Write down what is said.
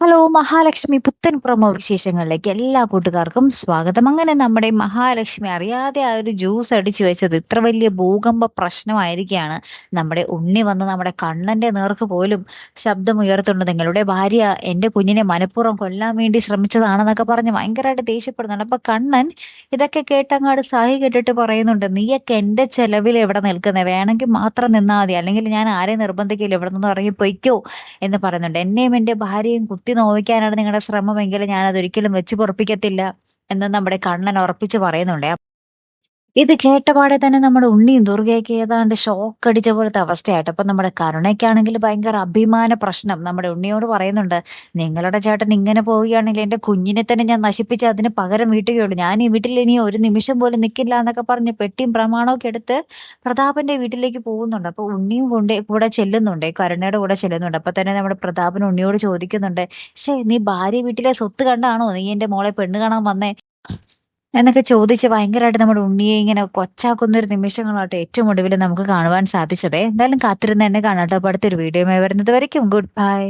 Hello Mahalakshmi പുത്തൻ promo വിശേഷങ്ങളിലേക്ക് എല്ലാ കൂട്ടുകാർക്കും സ്വാഗതം. അങ്ങനെ നമ്മുടെ മഹാലക്ഷ്മി അറിയാതെ ആ ഒരു ജ്യൂസ് അടിച്ചു വെച്ചത് ഇത്ര വലിയ ഭൂകമ്പ പ്രശ്നമായിരിക്കുകയാണ്. നമ്മുടെ ഉണ്ണി വന്ന് നമ്മുടെ കണ്ണന്റെ നേർക്ക് പോലും ശബ്ദം ഉയർത്തുണ്ട് നിങ്ങളുടെ ഭാര്യ എന്റെ കുഞ്ഞിനെ മനഃപൂർവം കൊല്ലാൻ വേണ്ടി ശ്രമിച്ചതാണെന്നൊക്കെ പറഞ്ഞ് ഭയങ്കരമായിട്ട് ദേഷ്യപ്പെടുന്നുണ്ട്. അപ്പൊ കണ്ണൻ ഇതൊക്കെ കേട്ടങ്ങാട് സാഹി കേട്ടിട്ട് പറയുന്നുണ്ട് നീയൊക്കെ എന്റെ ചെലവിൽ എവിടെ നിൽക്കുന്നത് വേണമെങ്കിൽ മാത്രം നിന്നാൽ മതി. അല്ലെങ്കിൽ ഞാൻ ആരെ നിർബന്ധിക്കില്ല ഇവിടെ നിന്ന് ഇറങ്ങി പൊയ്ക്കോ എന്ന് പറയുന്നുണ്ട്. എന്നെയും എന്റെ ഭാര്യയും കുത്തി നോവിക്കാനാണ് നിങ്ങളുടെ ശ്രമമെങ്കിൽ ഞാൻ അതൊരിക്കലും വെച്ച് പൊറപ്പിക്കത്തില്ല എന്ന് നമ്മുടെ കണ്ണൻ ഉറപ്പിച്ച് പറയുന്നുണ്ട്. ഇത് കേട്ടപാടെ തന്നെ നമ്മുടെ ഉണ്ണിയും ദുർഗയൊക്കെ ഏതാണ്ട് ഷോക്ക് അടിച്ച പോലത്തെ അവസ്ഥയായിട്ട്. അപ്പൊ നമ്മുടെ കരുണയ്ക്കാണെങ്കിൽ ഭയങ്കര അഭിമാന പ്രശ്നം നമ്മുടെ ഉണ്ണിയോട് പറയുന്നുണ്ട് നിങ്ങളുടെ ചേട്ടൻ ഇങ്ങനെ പോവുകയാണെങ്കിൽ എന്റെ കുഞ്ഞിനെ തന്നെ ഞാൻ നശിപ്പിച്ച് അതിന് പകരം വീട്ടുകയുള്ളൂ. ഞാൻ ഈ വീട്ടിൽ ഇനി ഒരു നിമിഷം പോലും നിൽക്കില്ല എന്നൊക്കെ പറഞ്ഞ് പെട്ടിയും പ്രമാണമൊക്കെ എടുത്ത് പ്രതാപന്റെ വീട്ടിലേക്ക് പോകുന്നുണ്ട്. അപ്പൊ ഉണ്ണിയും കൊണ്ടേ കൂടെ ചെല്ലുന്നുണ്ട് കരുണയുടെ കൂടെ ചെല്ലുന്നുണ്ട്. അപ്പൊ തന്നെ നമ്മുടെ പ്രതാപൻ ഉണ്ണിയോട് ചോദിക്കുന്നുണ്ട് ശേ നീ ഭാര്യ വീട്ടിലെ സ്വത്ത് കണ്ടാണോ? നീ എന്റെ മോളെ പെണ്ണ് കാണാൻ വന്നേ? എന്നൊക്കെ ചോദിച്ച് ഭയങ്കരമായിട്ട് നമ്മുടെ ഉണ്ണിയെ ഇങ്ങനെ കൊച്ചാക്കുന്ന ഒരു നിമിഷങ്ങളായിട്ട് ഏറ്റവും ഒടുവിൽ നമുക്ക് കാണുവാൻ സാധിച്ചതേ. എന്തായാലും കാത്തിരുന്ന് എന്നെ കാണാട്ടോ. അടുത്തൊരു വീഡിയോ വരുന്നത് വരയ്ക്കും. Good bye